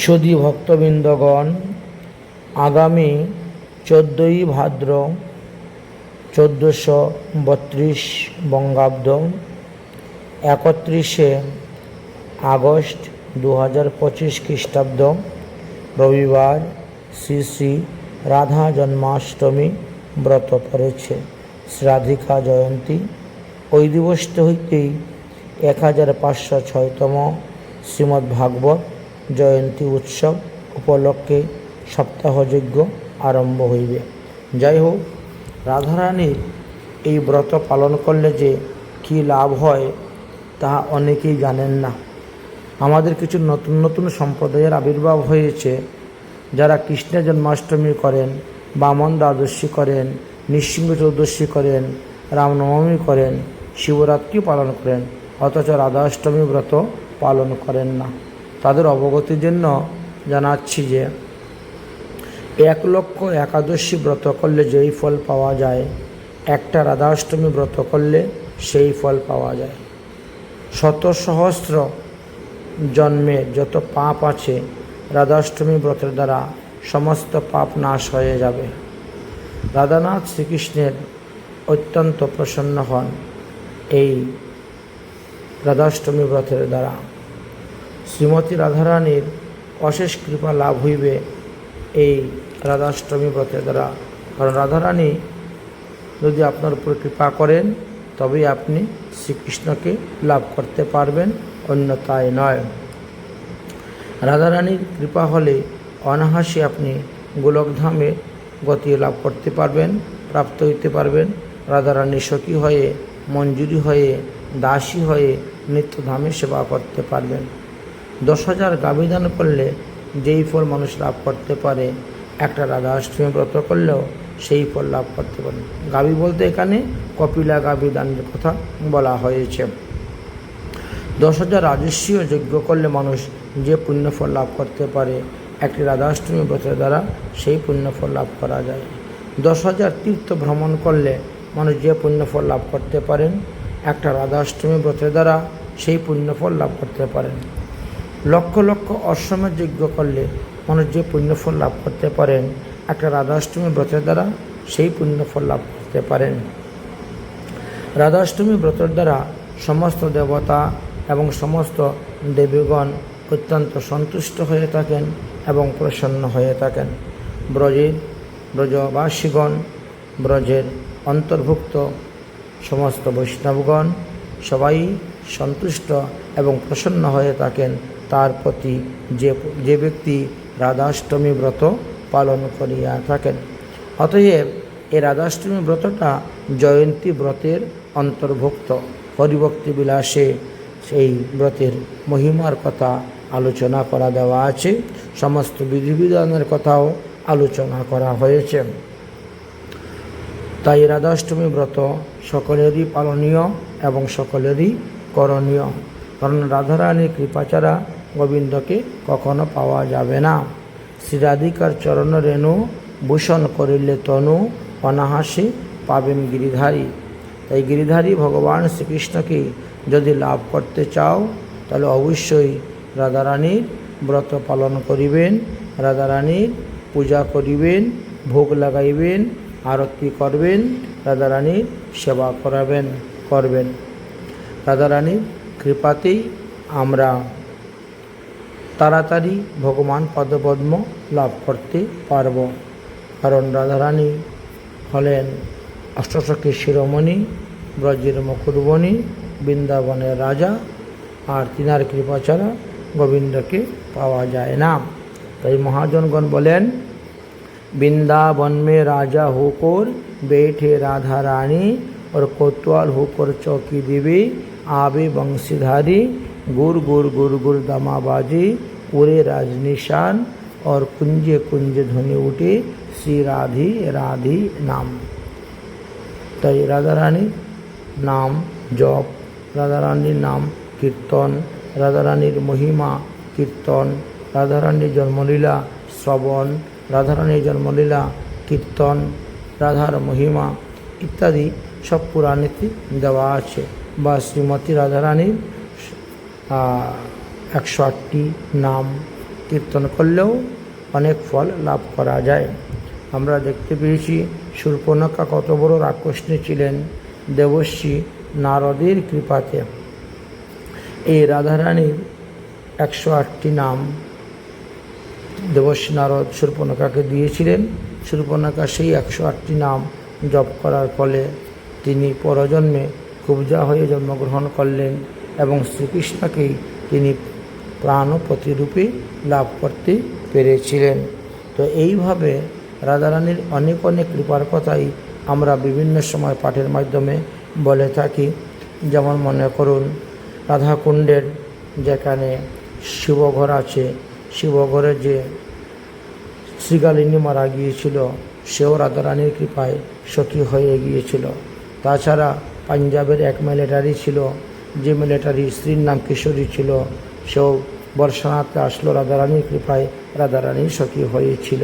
সুধী ভক্তবৃন্দগণ, আগামী চোদ্দোই ভাদ্র চোদ্দোশো বত্রিশ বঙ্গাব্দ একত্রিশে আগস্ট দু হাজার পঁচিশ খ্রিস্টাব্দ রবিবার শ্রী শ্রী রাধা জন্মাষ্টমী ব্রত পড়েছে। শ্রাধিকা জয়ন্তী। ওই দিবসটি হইতেই এক হাজার পাঁচশো ছয়তম শ্রীমদ্ ভাগবত জয়ন্তী উৎসব উপলক্ষে সপ্তাহযজ্ঞ আরম্ভ হইবে। যাই হোক রাধারানীর এই ব্রত পালন করলে যে কী লাভ হয় তাহা অনেকেই জানেন না। আমাদের কিছু নতুন নতুন সম্প্রদায়ের আবির্ভাব হয়েছে। যারা কৃষ্ণের জন্মাষ্টমী করেন, বামন দ্বাদশী করেন, নৃসিংহ চৌদশী করেন, রামনবমী করেন, শিবরাত্রি পালন করেন, অথচ রাধাষ্টমী ব্রত পালন করেন না। তাদের অবগতির জন্য জানাচ্ছি যে, এক লক্ষ একাদশী ব্রত করলে যেই ফল পাওয়া যায়, একটা রাধাষ্টমী ব্রত করলে সেই ফল পাওয়া যায়। শত সহস্র জন্মে যত পাপ আছে, রাধাষ্টমী ব্রতের দ্বারা সমস্ত পাপ নাশ হয়ে যাবে। রাধানাথ শ্রীকৃষ্ণের অত্যন্ত প্রসন্ন হন এই রাধাষ্টমী ব্রতের দ্বারা। শ্রীমতী রাধারানীর অশেষ কৃপা লাভ হইবে এই রাধাষ্টমী ব্রতের দ্বারা। কারণ রাধারানী যদি আপনার উপর কৃপা করেন, তবেই আপনি শ্রীকৃষ্ণকে লাভ করতে পারবেন অন্যতায় নয়। রাধারানীর কৃপা হলে অনাহাসে আপনি গোলকধামে গতি লাভ করতে পারবেন, প্রাপ্ত হইতে পারবেন। রাধারানী সখী হয়ে, মঞ্জুরি হয়ে, দাসী হয়ে নিত্যধামে সেবা করতে পারবেন। দশ হাজার গাভী দান করলে যেই ফল মানুষ লাভ করতে পারে, একটা রাধাষ্টমী ব্রত করলেও সেই ফল লাভ করতে পারে। গাভী বলতে এখানে কপিলা গাভী দানের কথা বলা হয়েছে। দশ হাজার রাজস্বীয় যজ্ঞ করলে মানুষ যে পুণ্যফল লাভ করতে পারে, একটি রাধাষ্টমী ব্রতের দ্বারা সেই পুণ্যফল লাভ করা যায়। দশ হাজার তীর্থ ভ্রমণ করলে মানুষ যে পুণ্যফল লাভ করতে পারেন, একটা রাধাষ্টমী ব্রতের দ্বারা সেই পুণ্যফল লাভ করতে পারেন। লক্ষ লক্ষ অশ্বমের যজ্ঞ করলে মানুষ যে পুণ্যফল লাভ করতে পারেন, একটা রাধাষ্টমী ব্রতের দ্বারা সেই পুণ্যফল লাভ করতে পারেন। রাধাষ্টমী ব্রতের দ্বারা সমস্ত দেবতা এবং সমস্ত দেবীগণ অত্যন্ত সন্তুষ্ট হয়ে থাকেন এবং প্রসন্ন হয়ে থাকেন। ব্রজের ব্রজবাসীগণ, ব্রজের অন্তর্ভুক্ত সমস্ত বৈষ্ণবগণ সবাই সন্তুষ্ট এবং প্রসন্ন হয়ে থাকেন তার প্রতি যে যে ব্যক্তি রাধাষ্টমী ব্রত পালন করিয়া থাকেন। অতএব এই রাধাষ্টমী ব্রতটা জয়ন্তী ব্রতের অন্তর্ভুক্ত, হরিভক্তি বিলাসে সেই ব্রতের মহিমার কথা আলোচনা করা দেওয়া আছে, সমস্ত বিধিবিধানের কথাও আলোচনা করা হয়েছে। তাই রাধাষ্টমী ব্রত সকলেরই পালনীয় এবং সকলেরই করণীয়। কারণ রাধারানীর কৃপা ছাড়া গোবিন্দকে কখনো পাওয়া যাবে না। শ্রীরাধিকার চরণ রেণু, ভূষণ করিলে তনু, অনাহাসে পাবেন গিরিধারী। তাই গিরিধারী ভগবান শ্রীকৃষ্ণকে যদি লাভ করতে চাও, তাহলে অবশ্যই রাধারানীর ব্রত পালন করিবেন, রাধারানীর পূজা করিবেন, ভোগ লাগাইবেন, আরতি করবেন, রাধারানীর সেবা করাবেন, করবেন। রাধারানীর কৃপাতেই আমরা তাড়াতাড়ি ভগবান পদপদ্ম লাভ করতে পারব কারণ রাধারানী হলেন অষ্টসখী শিরোমণি ব্রজের মুকুরবণী বৃন্দাবনের রাজা আর তিনার কৃপা ছাড়া গোবিন্দকে পাওয়া যায় না তাই মহাজনগণ বলেন वृंदावन में राजा होकर बैठे राधा रानी और कोतवाल होकर चौकी देवी आवे बंशीधारी गुर गुर गुर गुर दमाबाजी पूरे राजनिशान और कुंजे कुंज ध्वनि उठे श्री राधी राधी नाम তাই রাধারানীর নাম জপ রাধারানীর নাম কীর্তন রাধারানীর মহিমা কীর্তন রাধারানীর জন্মলীলা শ্রবণ রাধারানীর জন্মলীলা কীর্তন রাধার মহিমা ইত্যাদি সব পুরাণেতে দেওয়া আছে বা শ্রীমতী রাধারানীর একশো আটটি নাম কীর্তন করলেও অনেক ফল লাভ করা যায়। আমরা দেখতে পেয়েছি শূর্পণখা কত বড় রাক্ষসনী ছিলেন, দেবশ্রী নারদের কৃপাতে। এই রাধারানীর একশো আটটি নাম দেবশ্রী নারদ শূর্পণখাকে দিয়েছিলেন। শূর্পণখা সেই একশো আটটি নাম জপ করার ফলে তিনি পরজন্মে কুবজা হয়ে জন্মগ্রহণ করলেন। এবং শ্রীকৃষ্ণকেই তিনি প্রাণপতিরূপে লাভ করতে পেরেছিলেন। তো এইভাবে রাধারানীর অনেক অনেক কৃপার কথাই আমরা বিভিন্ন সময় পাঠের মাধ্যমে বলে থাকি। যেমন মনে করুন, রাধাকুণ্ডের যেখানে শিবঘর আছে, শিবঘরে যে শ্রীগালিনী মারা গিয়েছিল, সেও রাধারানীর কৃপায় সখী হয়ে গিয়েছিল। তাছাড়া পাঞ্জাবের এক মিলিটারি ছিল যে মিলিটারি স্ত্রীর নাম কিশোরী ছিল সেও বর্ষণাতে আসলো রাধারানীর কৃপায়। রাধারানীর সখী হয়েছিল।